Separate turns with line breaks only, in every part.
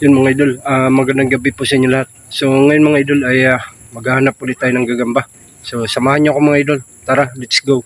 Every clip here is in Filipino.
Yun mga idol, ah, magandang gabi po sa inyo lahat. So ngayon mga idol ay ah, maghahanap ulit tayo ng gagamba. So samahan niyo ako mga idol. Tara, let's go.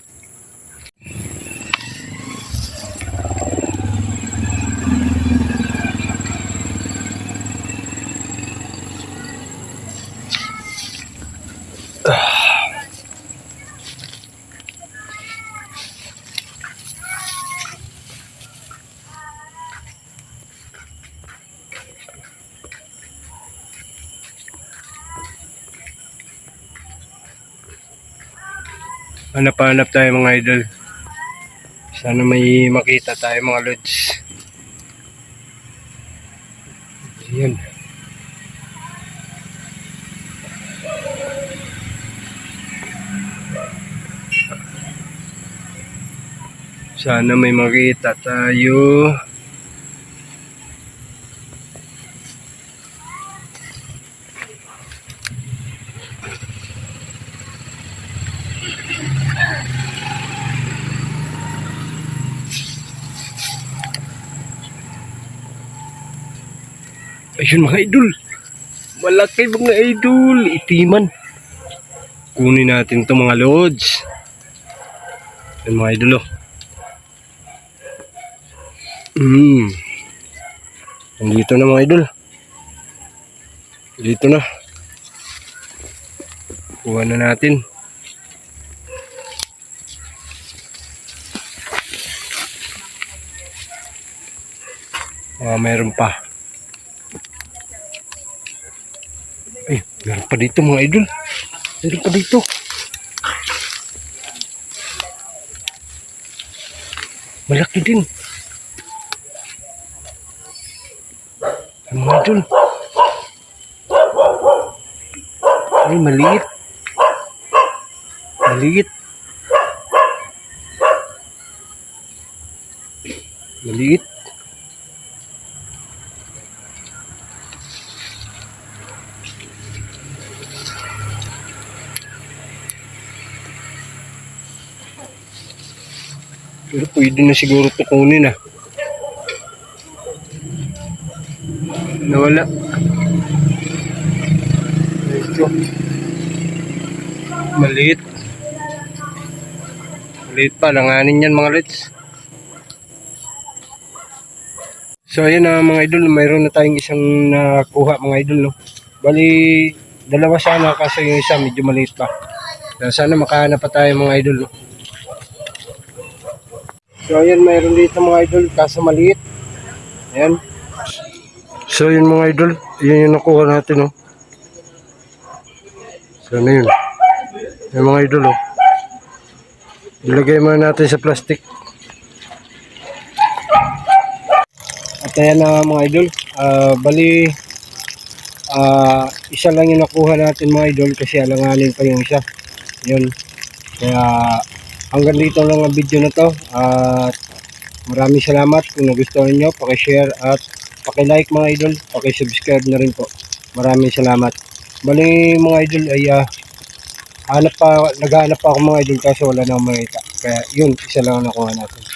Hanap-hanap tayo mga idol. Sana may makita tayo mga lods. Yan. Sana may makita tayo. Ayun mga idol. Malaki mga idol. Itiman. Kunin natin to mga lods. Ayun mga idol oh. Hmm. Nandito na mga idol. Dito na. Kuha na natin. Ah, mayroon pa. Meron pa dito mga idol. Meron pa dito. Malaki din. Mga idol. Ay, maliit. Maliit. Maliit. Pero pwede na siguro ito kunin ah. Nawala. Ito. Maliit. Maliit pa. Langanin yan mga lits. So ayun na mga idol. Mayroon na tayong isang nakuha mga idol. No? Bali, dalawa sana kasi yung isa medyo maliit pa. Sana makahanap pa tayo mga idol. No? So ayan, mayroon dito mga idol, kaso maliit. Ayan. So yun mga idol, yun yung nakuha natin oh. So ano yun? Yung mga idol oh. Ilagay muna natin sa plastic. At ayan na mga idol, Ah, bali ah, isa lang yung nakuha natin mga idol kasi alanganin pa yung isa. Yun. Kaya hanggang dito lang ang video na to. At maraming salamat. Kung nagustuhan nyo pakishare at pakilike mga idol. Pakisubscribe na rin po. Maraming salamat. Bali mga idol ay hanap pa naghahanap pa ako mga idol kasi wala na akong makita. Kaya yun isa lang ang nakuha natin